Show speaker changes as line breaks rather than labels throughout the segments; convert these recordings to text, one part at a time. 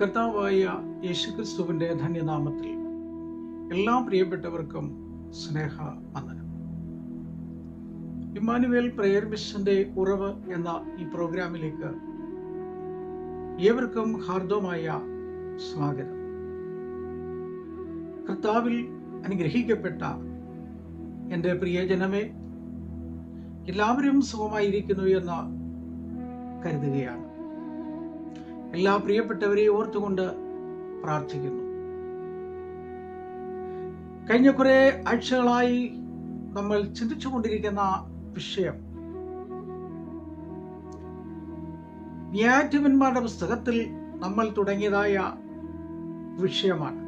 കർത്താവായ യേശുക്രിസ്തുവിന്റെ ധന്യനാമത്തിൽ എല്ലാ പ്രിയപ്പെട്ടവർക്കും സ്നേഹ വന്ദനം ഇമ്മാനുവേൽ പ്രയർ മിഷന്റെ ഉറവ് എന്ന ഈ പ്രോഗ്രാമിലേക്ക് ഏവർക്കും ഹാർദവമായ സ്വാഗതം. കർത്താവിൽ അനുഗ്രഹിക്കപ്പെട്ട എന്റെ പ്രിയജനമേ എല്ലാവരും സുഖമായിരിക്കുന്നു എന്ന് കരുതുകയാണ്. എല്ലാ പ്രിയപ്പെട്ടവരെ ഓർത്തുകൊണ്ട് പ്രാർത്ഥിക്കുന്നു. കഴിഞ്ഞ കുറെ ആഴ്ചകളായി നമ്മൾ ചിന്തിച്ചുകൊണ്ടിരിക്കുന്ന വിഷയം ന്യായാധിപന്മാരുടെ പുസ്തകത്തിൽ നമ്മൾ തുടങ്ങിയതായ വിഷയമാണ്.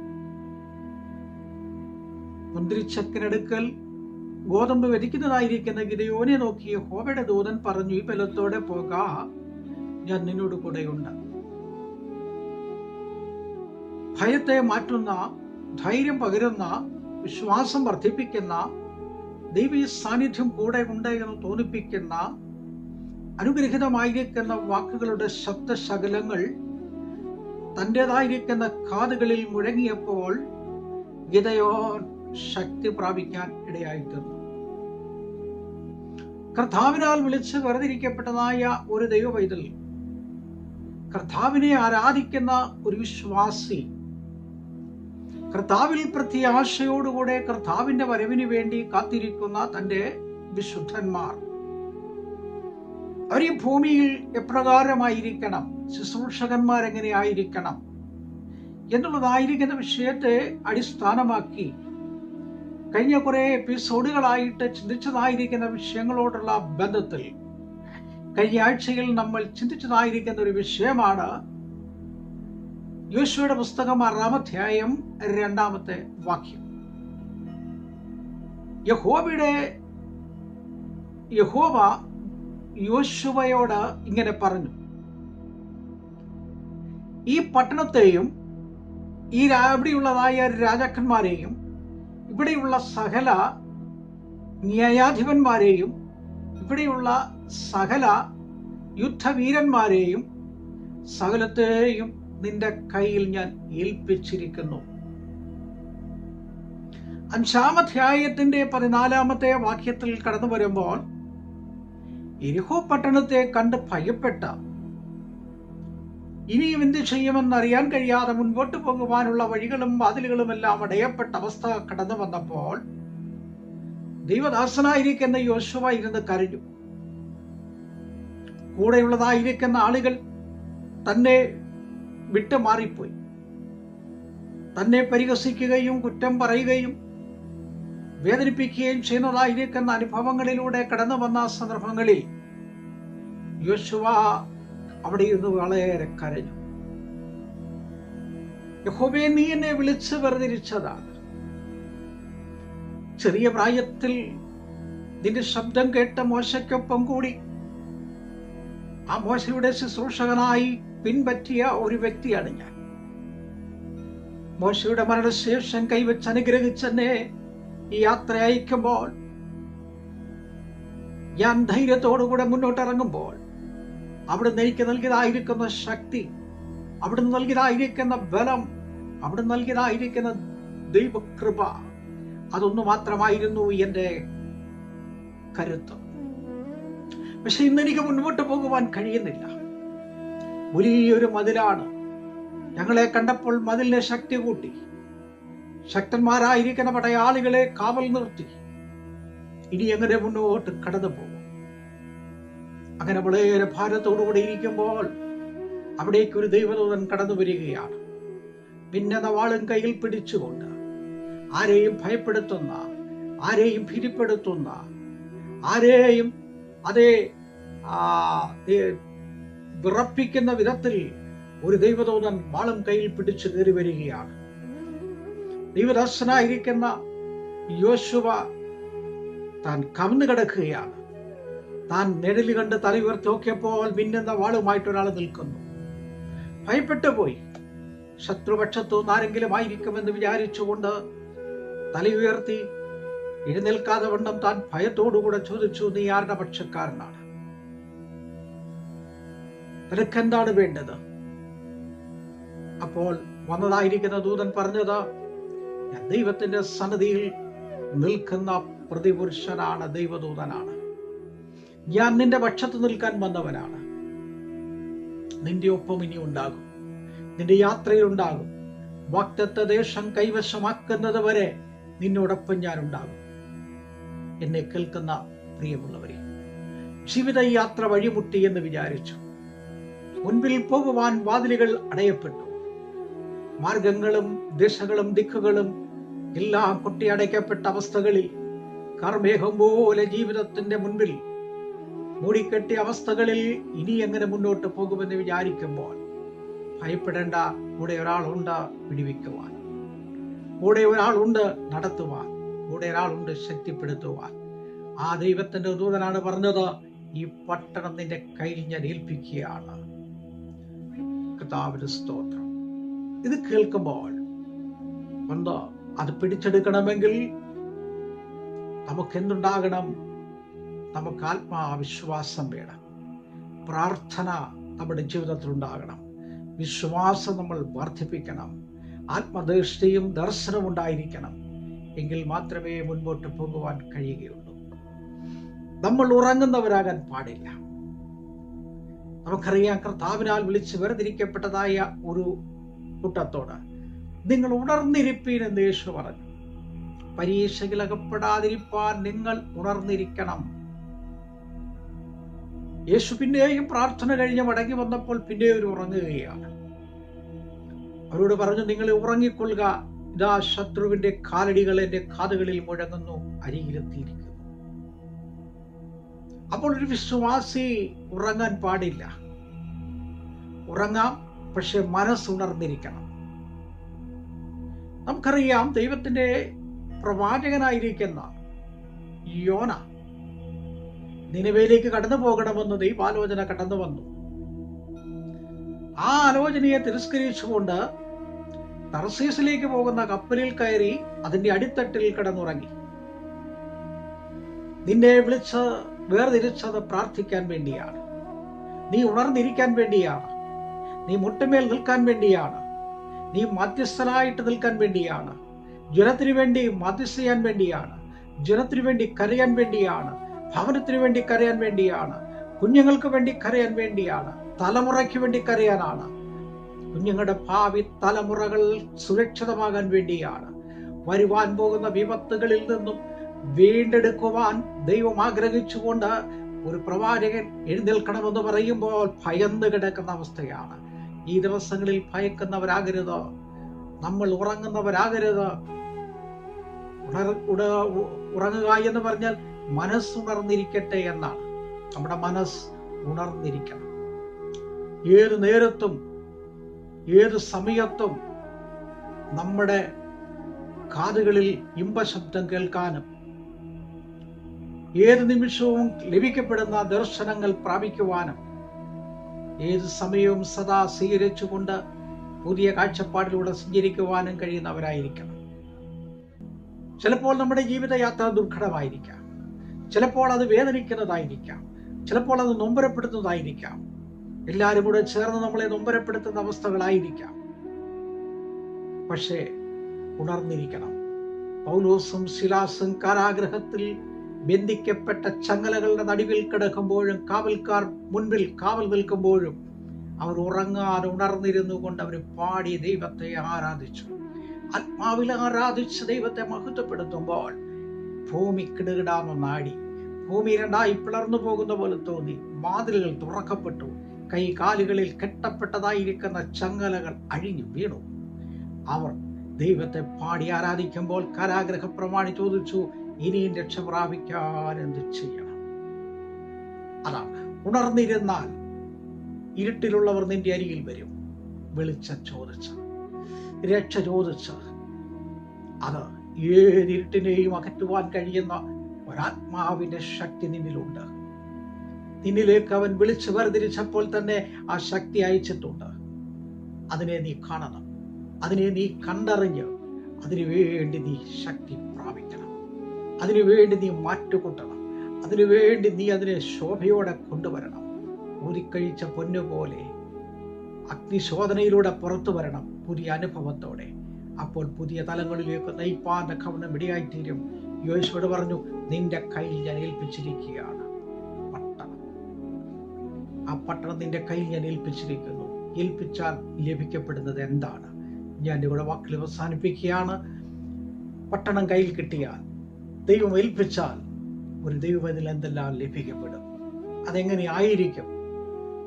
മുന്തിരിച്ചക്കിനടുക്കൽ ഗോതമ്പ് വരിക്കുന്നതായിരിക്കുന്ന ഗിതയോനെ നോക്കി ഹോവയുടെ ദൂതൻ പറഞ്ഞു ഈ ബലത്തോടെ പോകാ ഞാൻ നിന്നോട് കൂടെയുണ്ട്. ഭയത്തെ മാറ്റുന്ന ധൈര്യം പകരുന്ന വിശ്വാസം വർദ്ധിപ്പിക്കുന്ന ദൈവീ സാന്നിധ്യം കൂടെ ഉണ്ട് എന്ന് തോന്നിപ്പിക്കുന്ന അനുഗ്രഹിതമായിരിക്കുന്ന വാക്കുകളുടെ ശബ്ദശകലങ്ങൾ തന്റെതായിരിക്കുന്ന കാതുകളിൽ മുഴങ്ങിയപ്പോൾ ഗിതയോൻ ശക്തി പ്രാപിക്കാൻ ഇടയായിത്തീർന്നു. കർത്താവിനാൽ വിളിച്ച് വേർതിരിക്കപ്പെട്ടതായ ഒരു ദൈവവൈതൽ കർത്താവിനെ ആരാധിക്കുന്ന ഒരു വിശ്വാസി കർത്താവിൽ പ്രത്യാശയോടുകൂടെ കർത്താവിന്റെ വരവിന് വേണ്ടി കാത്തിരിക്കുന്ന തന്റെ വിശുദ്ധന്മാർ. അവർ ഈ ഭൂമിയിൽ എപ്രകാരമായിരിക്കണം? ശുശ്രൂഷകന്മാർ എങ്ങനെയായിരിക്കണം എന്നുള്ളതായിരിക്കുന്ന വിഷയത്തെ അടിസ്ഥാനമാക്കി കഴിഞ്ഞ കുറെ എപ്പിസോഡുകളായിട്ട് ചിന്തിച്ചതായിരിക്കുന്ന വിഷയങ്ങളോടുള്ള ബന്ധത്തിൽ കഴിഞ്ഞ ആഴ്ചയിൽ നമ്മൾ ചിന്തിച്ചതായിരിക്കുന്ന ഒരു വിഷയമാണ് യോശുവയുടെ പുസ്തകം ആറാം ആറാമധ്യായം രണ്ടാമത്തെ വാക്യം. യഹോബയുടെ യഹോവ യോശുവയോട് ഇങ്ങനെ പറഞ്ഞു. ഈ പട്ടണത്തെയും ഈ ഇവിടെയുള്ളതായ രാജാക്കന്മാരെയും ഇവിടെയുള്ള സകല ന്യായാധിപന്മാരെയും ഇവിടെയുള്ള സകല യുദ്ധവീരന്മാരെയും സകലത്തെയും നിന്റെ കയ്യിൽ ഞാൻ ഏൽപ്പിച്ചിരിക്കുന്നു. അഞ്ചാമധ്യായത്തിന്റെ പതിനാലാമത്തെ വാക്യത്തിൽ കടന്നു വരുമ്പോൾ എരിഹോ പട്ടണത്തെ കണ്ട് ഭയപ്പെട്ട. ഇനിയും എന്ത് ചെയ്യുമെന്നറിയാൻ കഴിയാതെ മുൻപോട്ട് പോകുവാനുള്ള വഴികളും വാതിലുകളും എല്ലാം അടയപ്പെട്ട അവസ്ഥ കടന്നു വന്നപ്പോൾ ദൈവദാസനായിരിക്കുന്ന യോശുവ ഇരുന്ന് കരഞ്ഞു. കൂടെയുള്ളതായിരിക്കുന്ന ആളുകൾ തന്നെ വിട്ടു മാറിപ്പോയി തന്നെ പരിഹസിക്കുകയും കുറ്റം പറയുകയും വേദനിപ്പിക്കുകയും ചെയ്യുന്നതായിരിക്കുന്ന അനുഭവങ്ങളിലൂടെ കടന്നു വന്ന സന്ദർഭങ്ങളിൽ യോശുവ അവിടെ ഇരുന്ന് വളരെ കരഞ്ഞു. യഹോബേ നീ എന്നെ വിളിച്ച് വേർതിരിച്ചതാണ്. ചെറിയ പ്രായത്തിൽ നിന്റെ ശബ്ദം കേട്ട മോശയ്ക്കൊപ്പം കൂടി ആ മോശയുടെ ശുശ്രൂഷകനായി പിൻപറ്റിയ ഒരു വ്യക്തിയാണ് ഞാൻ. മോശയുടെ മരണശേഷം കൈവച്ച് അനുഗ്രഹിച്ചെന്നെ ഈ യാത്ര അയക്കുമ്പോൾ ഞാൻ ധൈര്യത്തോടുകൂടെ മുന്നോട്ടിറങ്ങുമ്പോൾ അവിടുന്ന് എനിക്ക് നൽകിയതായിരിക്കുന്ന ശക്തി അവിടുന്ന് നൽകിയതായിരിക്കുന്ന ബലം അവിടുന്ന് നൽകിയതായിരിക്കുന്ന ദൈവകൃപ അതൊന്നു മാത്രമായിരുന്നു എന്റെ കരുത്ത്. പക്ഷെ ഇന്ന് എനിക്ക് മുൻപോട്ട് പോകുവാൻ കഴിയുന്നില്ല. വലിയൊരു മതിലാണ്. ഞങ്ങളെ കണ്ടപ്പോൾ മതിലിനെ ശക്തി കൂട്ടി. ശക്തന്മാരായിരിക്കുന്ന പടയാളികളെ കാവൽ നിർത്തി. ഇനി എങ്ങനെ മുന്നോട്ട് കടന്നു പോകും? അങ്ങനെ വളരെ ഭാരത്തോടുകൂടി ഇരിക്കുമ്പോൾ അവിടേക്ക് ഒരു ദൈവദൂതൻ കടന്നു വരികയാണ്. ഭിന്നത വാളും കയ്യിൽ പിടിച്ചുകൊണ്ട് ആരെയും ഭയപ്പെടുത്തുന്ന ആരെയും ഭീതിപ്പെടുത്തുന്ന ആരെയും അതേ വിറപ്പിക്കുന്ന വിധത്തിൽ ഒരു ദൈവദൂതൻ വാളും കയ്യിൽ പിടിച്ചു കയറി വരികയാണ്. ദൈവദാസനായിരിക്കുന്ന യോശുവ താൻ കവന്നു കിടക്കുകയാണ്. താൻ നിഴൽ കണ്ട് തല ഉയർത്തി നോക്കിയപ്പോൾ മിന്നുന്ന വാളുമായിട്ട് ഒരാൾ നിൽക്കുന്നു. ഭയപ്പെട്ടു പോയി. ശത്രുപക്ഷത്തു നിന്ന് ആരെങ്കിലും ആയിരിക്കുമെന്ന് വിചാരിച്ചുകൊണ്ട് തല ഉയർത്തി എഴുന്നേൽക്കാതെ വണ്ണം താൻ ഭയത്തോടുകൂടെ ചോദിച്ചു നീ ആരുടെ പക്ഷക്കാരനാണ്? നിനക്ക് എന്താണ് വേണ്ടത്? അപ്പോൾ വന്നതായിരിക്കുന്ന ദൂതൻ പറഞ്ഞത് ഞാൻ ദൈവത്തിന്റെ സന്നദ്ധിയിൽ നിൽക്കുന്ന പ്രതിപുരുഷനാണ് ദൈവദൂതനാണ്. ഞാൻ നിന്റെ പക്ഷത്ത് നിൽക്കാൻ വന്നവനാണ്. നിന്റെ ഒപ്പം ഇനി ഉണ്ടാകും. നിന്റെ യാത്രയിൽ ഉണ്ടാകും. ദേശം കൈവശമാക്കുന്നത് വരെ നിന്നോടൊപ്പം ഞാൻ ഉണ്ടാകും. എന്നെ കേൾക്കുന്ന പ്രിയമുള്ളവരെ ജീവിതയാത്ര വഴിമുട്ടി എന്ന് വിചാരിച്ചു. മുൻപിൽ പോകുവാൻ വാതിലുകൾ അടയപ്പെട്ടു. മാർഗങ്ങളും ദിശകളും ദിക്കുകളും എല്ലാം കൊട്ടിയടയ്ക്കപ്പെട്ട അവസ്ഥകളിൽ കർമേഘം പോലെ ജീവിതത്തിന്റെ മുൻപിൽ മൂടിക്കെട്ടിയ അവസ്ഥകളിൽ ഇനി എങ്ങനെ മുന്നോട്ട് പോകുമെന്ന് വിചാരിക്കുമ്പോൾ ഭയപ്പെടേണ്ട കൂടെ ഒരാളുണ്ട് പിടിവിക്കുവാൻ കൂടെ ഒരാളുണ്ട് നടത്തുവാൻ. കൂടെ ഒരാളുണ്ട് ശക്തിപ്പെടുത്തുവാൻ. ആ ദൈവത്തിന്റെ ദൂതനാണ് പറഞ്ഞത് ഈ പട്ടണം നിന്റെ കയ്യിൽ ഞാൻ ഏൽപ്പിക്കുകയാണ്. കർത്താവിന്റെ സ്തോത്രം. ഇത് കേൾക്കുമ്പോൾ എന്തോ അത് പിടിച്ചെടുക്കണമെങ്കിൽ നമുക്ക് എന്തുണ്ടാകണം നമുക്ക് ആത്മാവിശ്വാസം വേണം. പ്രാർത്ഥന നമ്മുടെ ജീവിതത്തിൽ ഉണ്ടാകണം. വിശ്വാസം നമ്മൾ വർദ്ധിപ്പിക്കണം. ആത്മദൃഷ്ടിയും ദർശനവും ഉണ്ടായിരിക്കണം. എങ്കിൽ മാത്രമേ മുൻപോട്ട് പോകുവാൻ കഴിയുകയുള്ളൂ. നമ്മൾ ഉറങ്ങുന്നവരാകാൻ പാടില്ല. നമുക്കറിയാം കർത്താവിനാൽ വിളിച്ച് വേർതിരിക്കപ്പെട്ടതായ ഒരു കൂട്ടത്തോട്. നിങ്ങൾ ഉണർന്നിരിപ്പീൻ എന്ന് യേശു പറഞ്ഞു. പരീക്ഷയിൽ അകപ്പെടാതിരിപ്പാൻ നിങ്ങൾ ഉണർന്നിരിക്കണം. യേശു പിന്നെയും പ്രാർത്ഥന കഴിഞ്ഞ് മടങ്ങി വന്നപ്പോൾ പിന്നെ ഒരു ഉറങ്ങുകയാണ്. അവരോട് പറഞ്ഞു നിങ്ങൾ ഉറങ്ങിക്കൊള്ളുക. ഇതാ ശത്രുവിന്റെ കാലടികൾ എന്റെ കാതുകളിൽ മുഴങ്ങുന്നു. അരികിലെത്തിയിരിക്കുന്നു. അപ്പോൾ ഒരു വിശ്വാസി ഉറങ്ങാൻ പാടില്ല. ഉറങ്ങാം പക്ഷെ മനസ്സുണർന്നിരിക്കണം. നമുക്കറിയാം ദൈവത്തിന്റെ പ്രവാചകനായിരിക്കുന്ന യോന നിലവിലേക്ക് കടന്നു പോകണമെന്ന് ദൈവാലോചന കടന്നു വന്നു. ആ ആലോചനയെ തിരസ്കരിച്ചുകൊണ്ട് തർസീസിലേക്ക് പോകുന്ന കപ്പലിൽ കയറി അതിന്റെ അടിത്തട്ടിൽ കിടന്നുറങ്ങി. നിന്നെ വിളിച്ച് വേർതിരിച്ചത് പ്രാർത്ഥിക്കാൻ വേണ്ടിയാണ്. നീ ഉണർന്നിരിക്കാൻ വേണ്ടിയാണ്. നീ മുട്ടുമേൽ നിൽക്കാൻ വേണ്ടിയാണ്. നീ മധ്യസ്ഥനായിട്ട് നിൽക്കാൻ വേണ്ടിയാണ്. ജനത്തിനു വേണ്ടി മധ്യസ്ഥ ചെയ്യാൻ വേണ്ടിയാണ്. ജനത്തിനു വേണ്ടി കരയാൻ വേണ്ടിയാണ്. ഭവനത്തിനു വേണ്ടി കരയാൻ വേണ്ടിയാണ്. കുഞ്ഞുങ്ങൾക്ക് വേണ്ടി കരയാൻ വേണ്ടിയാണ്. തലമുറയ്ക്ക് വേണ്ടി കരയാനാണ്. കുഞ്ഞുങ്ങളുടെ ഭാവി തലമുറകൾ സുരക്ഷിതമാകാൻ വേണ്ടിയാണ്. വരുവാൻ പോകുന്ന വിപത്തുകളിൽ നിന്നും വീണ്ടെടുക്കുവാൻ ദൈവം ആഗ്രഹിച്ചുകൊണ്ട് ഒരു പ്രവാചകൻ എഴുന്നേൽക്കണമെന്ന് പറയുമ്പോൾ ഭയന്ന് കിടക്കുന്ന അവസ്ഥയാണ്. ഈ ദിവസങ്ങളിൽ ഭയക്കുന്നവരാകരുത്. നമ്മൾ ഉറങ്ങുന്നവരാകരുത്. ഉണർ ഉറങ്ങുക എന്ന് പറഞ്ഞാൽ മനസ്സുണർന്നിരിക്കട്ടെ എന്നാണ്. നമ്മുടെ മനസ്സ് ഉണർന്നിരിക്കണം. ഏത് നേരത്തും ഏത് സമയത്തും നമ്മുടെ കാതുകളിൽ ഇമ്പശബ്ദം കേൾക്കാനും ഏത് നിമിഷവും ലഭിക്കപ്പെടുന്ന ദർശനങ്ങൾ പ്രാപിക്കുവാനും ഏത് സമയവും സദാ സ്വീകരിച്ചുകൊണ്ട് പുതിയ കാഴ്ചപ്പാടിലൂടെ സഞ്ചരിക്കുവാനും കഴിയുന്നവരായിരിക്കണം. ചിലപ്പോൾ നമ്മുടെ ജീവിതയാത്ര ദുർഘടമായിരിക്കാം. ചിലപ്പോൾ അത് വേദനിക്കുന്നതായിരിക്കാം. ചിലപ്പോൾ അത് നൊമ്പരപ്പെടുത്തുന്നതായിരിക്കാം. എല്ലാവരും കൂടെ ചേർന്ന് നമ്മളെ നൊമ്പരപ്പെടുത്തുന്ന അവസ്ഥകളായിരിക്കാം. പക്ഷേ ഉണർന്നിരിക്കണം. പൗലോസും ശിലാസും കാരാഗ്രഹത്തിൽ ബന്ധിക്കപ്പെട്ട ചങ്ങലകളുടെ നടുവിൽ കിടക്കുമ്പോഴും കാവൽക്കാർ മുൻപിൽ കാവൽ നിൽക്കുമ്പോഴും അവർ ഉറങ്ങാതെ ഉണർന്നിരുന്നു കൊണ്ട് അവർ പാടി ദൈവത്തെ ആരാധിച്ചു. ആത്മാവിൽ ആരാധിച്ച ദൈവത്തെ മഹത്വപ്പെടുത്തുമ്പോൾ ഭൂമി കിടുകിടാന്ന് നാടി ഭൂമി രണ്ടായി പിളർന്നു പോകുന്ന പോലെ തോന്നി വാതിലുകൾ തുറക്കപ്പെട്ടു കൈ കാലുകളിൽ കെട്ടപ്പെട്ടതായിരിക്കുന്ന ചങ്ങലകൾ അഴിഞ്ഞു വീണു. അവർ ദൈവത്തെ പാടി ആരാധിക്കുമ്പോൾ കാരാഗ്രഹ പ്രമാണി ചോദിച്ചു ഇനിയും രക്ഷ പ്രാപിക്കാൻ എന്ത് ചെയ്യണം? അതാണ് ഉണർന്നിരുന്നാൽ ഇരുട്ടിലുള്ളവർ നിന്റെ അരികിൽ വരും. വെളിച്ചം ചോദിച്ച് രക്ഷ ചോദിച്ച് അത് ഏതിരുട്ടിനെയും അകറ്റുവാൻ കഴിയുന്ന ഒരാത്മാവിന്റെ ശക്തി നിന്നിലുണ്ട്. നിന്നിലേക്ക് അവൻ വിളിച്ചു വേർതിരിച്ചപ്പോൾ തന്നെ ആ ശക്തി അയച്ചിട്ടുണ്ട്. അതിനെ നീ കാണണം. അതിനെ നീ കണ്ടറിഞ്ഞ് അതിനു വേണ്ടി നീ ശക്തി പ്രാപിക്കണം. അതിനു വേണ്ടി നീ മാറ്റുകൂട്ടണം അതിനുവേണ്ടി നീ അതിനെ ശോഭയോടെ കൊണ്ടുവരണം. ഊരിക്കഴിച്ച പൊന്നുപോലെ അഗ്നിശോധനയിലൂടെ പുറത്തു വരണം പുതിയ അനുഭവത്തോടെ. അപ്പോൾ പുതിയ തലങ്ങളിലേക്ക് നയിപ്പാന്റെ കവണം ഇടയായിത്തീരും. യോശുവോട് പറഞ്ഞു നിന്റെ കയ്യിൽ ഞാൻ ഏൽപ്പിച്ചിരിക്കുകയാണ്. പട്ടണം. ആ പട്ടണം നിന്റെ കയ്യിൽ ഞാൻ ഏൽപ്പിച്ചിരിക്കുന്നു. ഏൽപ്പിച്ചാൽ ലഭിക്കപ്പെടുന്നത് എന്താണ്? ഞാൻ ഇവിടെ വാക്കിൽ അവസാനിപ്പിക്കുകയാണ്. പട്ടണം കയ്യിൽ കിട്ടിയാൽ ദൈവം ഏൽപ്പിച്ചാൽ ഒരു ദൈവത്തിൽ എന്തെല്ലാം ലഭിക്കപ്പെടും? അതെങ്ങനെ ആയിരിക്കും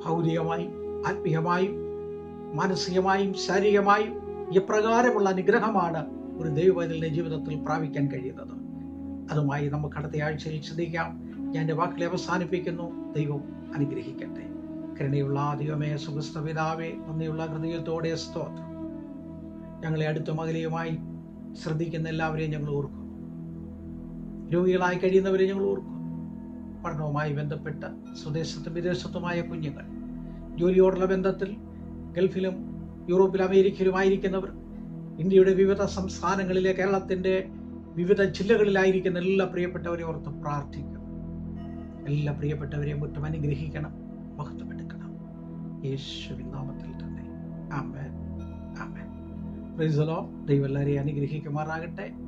ഭൗതികമായും ആത്മീയമായും മാനസികമായും ശാരീരികമായും ഇപ്രകാരമുള്ള അനുഗ്രഹമാണ് ഒരു ദൈവവേദലിന്റെ ജീവിതത്തിൽ പ്രാപിക്കാൻ കഴിയുന്നത്. അതുമായി നമുക്ക് അടുത്ത ആഴ്ചയിൽ ചിന്തിക്കാം ഞാൻ എന്റെ വാക്കുകളെ അവസാനിപ്പിക്കുന്നു. ദൈവം അനുഗ്രഹിക്കട്ടെ. കരുണയുള്ള ദൈവമേ സുഖസ്ഥ പിതാവേ നന്ദിയുള്ള ഹൃദയത്തോടെ സ്തോത്രം. ഞങ്ങളെ അടുത്ത അകലെയുമായി ശ്രദ്ധിക്കുന്ന എല്ലാവരെയും ഞങ്ങൾ ഓർക്കും. രോഗികളായി കഴിയുന്നവരെ ഞങ്ങൾ ഓർക്കും. പഠനവുമായി ബന്ധപ്പെട്ട സ്വദേശത്തും വിദേശത്തുമായ കുഞ്ഞുങ്ങൾ ജോലിയോടുള്ള ബന്ധത്തിൽ ഗൾഫിലും യൂറോപ്പിലും അമേരിക്കയിലുമായിരിക്കുന്നവർ ഇന്ത്യയുടെ വിവിധ സംസ്ഥാനങ്ങളിലെ കേരളത്തിന്റെ വിവിധ ജില്ലകളിലായിരിക്കുന്ന എല്ലാ പ്രിയപ്പെട്ടവരെ ഓർത്ത് പ്രാർത്ഥിക്കുന്നു എല്ലാ പ്രിയപ്പെട്ടവരെയും മുറ്റം അനുഗ്രഹിക്കണം മഹത്വമെടുക്കണം യേശുവിൻ നാമത്തിൽ തന്നെ. ആമേൻ. ആമേൻ. പ്രൈസലോ ദൈവം എല്ലാവരെയും അനുഗ്രഹിക്കുമാറാകട്ടെ.